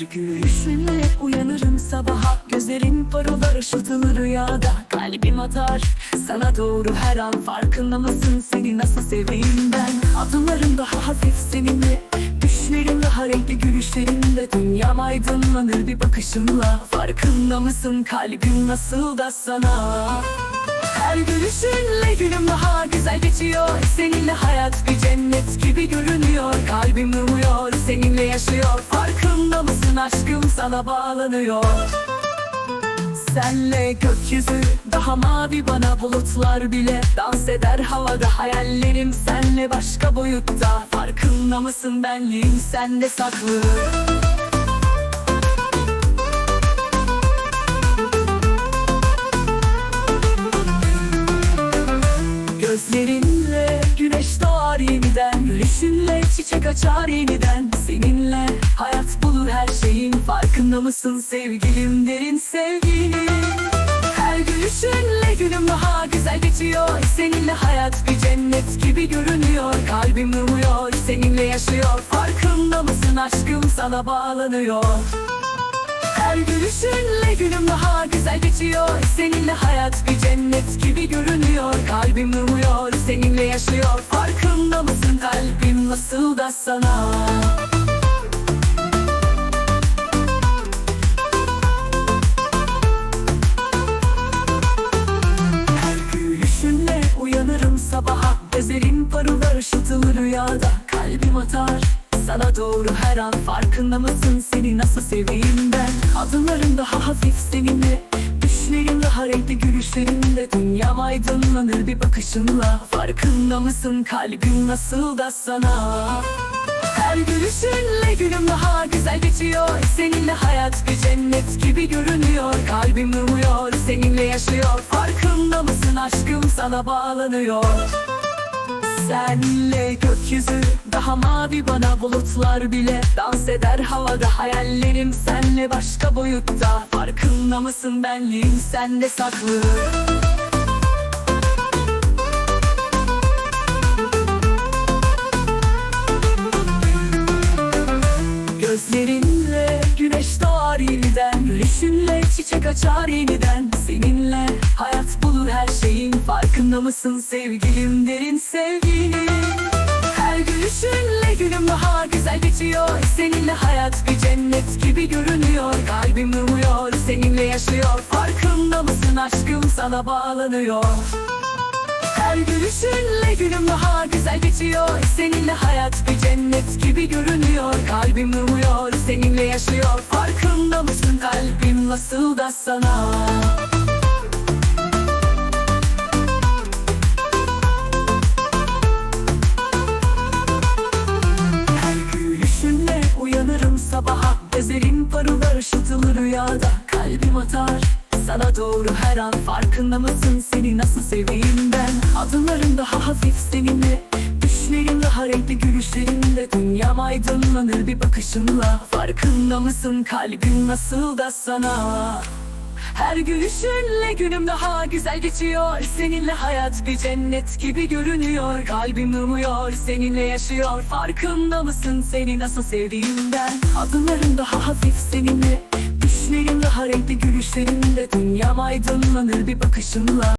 gülüşünle uyanırım sabaha Gözlerin parolar ışıltılı rüyada. Kalbim atar sana doğru her an Farkında mısın? Seni nasıl seveyim ben? Adımlarım daha hafif seninle Düşlerin daha renkli gülüşlerinle Dünyam aydınlanır bir bakışınla Farkında mısın? Kalbim nasıl da sana? Her gülüşünle günüm daha güzel geçiyor. Seninle hayat bir cennet gibi görünüyor. Kalbim umuyor seninle yaşıyor. Farkında mısın? Aşkım sana bağlanıyor. Senle gökyüzü daha mavi bana bulutlar bile Dans eder havada. Hayallerim senle başka boyutta. Farkında mısın? Benliğim sende saklı Gözlerinle güneş doğar yeniden. Gülüşünle çiçek açar yeniden. Seninle hayat bulur her şeyin. Farkında mısın sevgilim? Derin sevgilim. Her gülüşünle günüm daha güzel geçiyor. Seninle hayat bir cennet gibi görünüyor. Kalbim umuyor seninle yaşıyor. Farkında mısın? Aşkım sana bağlanıyor. Her gülüşünle günüm daha güzel geçiyor. Seninle hayat bir cennet gibi görünüyor Kalbim umuyor seninle yaşıyor. Farkında mısın kalbim nasıl da sana? Her gülüşünle uyanırım sabaha. Gözlerin parıldar ışıltılı rüyada. Kalbim atar sana doğru her an. Farkında mısın seni nasıl seveyim ben? Adımlarım daha hafif seninle Düşlerin daha renkli gülüşlerinle Dünyam aydınlanır bir bakışınla. Farkında mısın kalbim nasıl da sana? Her gülüşünle günüm daha güzel geçiyor. Seninle hayat bir cennet gibi görünüyor. Kalbim umuyor seninle yaşıyor. Farkında mısın aşkım sana bağlanıyor Senle gökyüzü. Daha mavi bana bulutlar bile Dans eder havada. Hayallerim senle başka boyutta. Farkında mısın benliğim sende saklı? Gözlerinle güneş doğar yeniden. Gülüşünle çiçek açar yeniden. Seninle hayat bulur her şeyin Farkında mısın sevgilim? Derin sevgilim Her gülüşünle günüm daha güzel geçiyor. Seninle hayat bir cennet gibi görünüyor. Kalbim umuyor seninle yaşıyor. Farkında mısın? Aşkım sana bağlanıyor. Her gülüşünle günüm daha güzel geçiyor. Seninle hayat bir cennet gibi görünüyor. Kalbim umuyor seninle yaşıyor. Farkında mısın? Kalbim nasıl da sana rüyada Kalbim atar. Sana doğru her an Farkında mısın? Seni nasıl seveyim ben? Adımlarım daha hafif seninle. Düşlerin daha renkli gülüşlerinle Dünyam aydınlanır bir bakışınla. Farkında mısın? Kalbim nasıl da sana? Her gülüşünle günüm daha güzel geçiyor. Seninle hayat bir cennet gibi görünüyor. Kalbim umuyor seninle yaşıyor. Farkında mısın? Seni nasıl sevdiğim ben? Adımlarım daha hafif seninle renkli gülüşlerinle Dünyam aydınlanır bir bakışınla